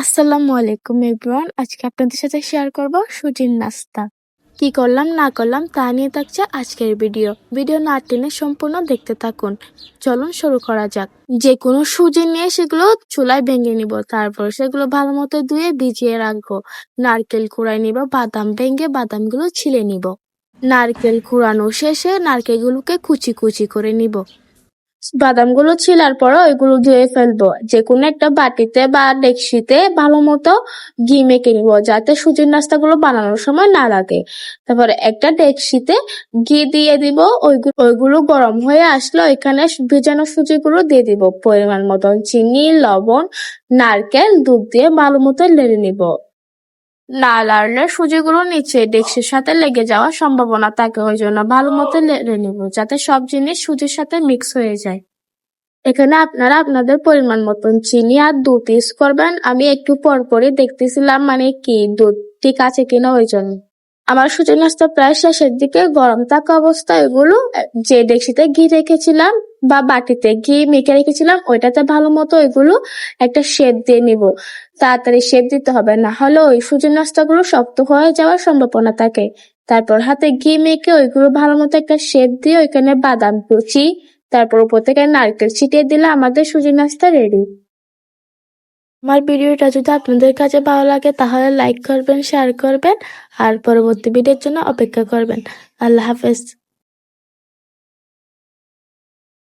আসসালামু আলাইকুম এভরিওয়ান। আজকে আপনাদের সাথে শেয়ার করব সুজির নাস্তা। কি করলাম, না করলাম তা নিয়ে থাকছে আজকের ভিডিও ভিডিও না টেনে সম্পূর্ণ দেখতে থাকুন। চলুন শুরু করা যাক। যে কোনো সুজি নিয়ে সেগুলো চুলায় ভেঙে নিব। তারপর সেগুলো ভালো মতো ধুয়ে ভিজিয়ে রাখব। নারকেল কুড়াই নিব, বাদাম ভেঙে বাদামগুলো ছিলে নিব। নারকেল কুড়ানো শেষে নারকেলগুলোকে কুচি কুচি করে নিব। বাদামগুলো ছিলার পর ওইগুলো ধুয়ে ফেলব। যে কোনো একটা বাটিতে বা ডেকসিতে ভালো মতো ঘি মেখে নিব, যাতে সুজির নাস্তাগুলো বানানোর সময় না লাগে। তারপরে একটা ডেকসিতে ঘি দিয়ে দিব ওইগুলো গরম হয়ে আসলে ওইখানে ভেজানো সুজিগুলো দিয়ে দিব। পরিমাণ মতন চিনি, লবণ, নারকেল, দুধ দিয়ে ভালো মতো লেড়ে নিব। না লাড়লে সুজিগুলো নিচে ডেক্সির সাথে লেগে যাওয়ার সম্ভাবনা থাকে, ওই জন্য ভালো মতো লেড়ে নিব, যাতে সব জিনিস সুজির সাথে মিক্স হয়ে যায়। এখানে আপনারা আপনাদের পরিমাণ মতন চিনি আর দুধ ইউজ করবেন। আমি একটু পর পরই দেখতেছিলাম মানে কি দুধ ঠিক আছে কিনা ওই জন্য। আমার সুজি প্রায় শেষের দিকে গরম থাকা অবস্থায় এগুলো যে ডেক্সিতে ঘি রেখেছিলাম বা বাটিতে ঘি মেখে রেখেছিলাম, ওইটাতে ভালো মতো ওইগুলো একটা শেপ দিয়ে নিব। তাড়াতাড়ি শেপ দিতে হবে, না হলে ওই সুজির নাস্তাগুলো শক্ত হয়ে যাওয়ার সম্ভাবনা থাকে। তারপর হাতে ঘি মেখে ওইগুলো ভালো মতো একটা শেপ দিয়ে ওইখানে বাদাম কুচি, তারপর উপর থেকে নারকেল ছিটিয়ে দিলে আমাদের সুজি নাস্তা রেডি আমার ভিডিওটা যদি আপনাদের কাছে ভালো লাগে, তাহলে লাইক করবেন শেয়ার করবেন, আর পরবর্তী ভিডিওর জন্য অপেক্ষা করবেন। আল্লাহ হাফেজ।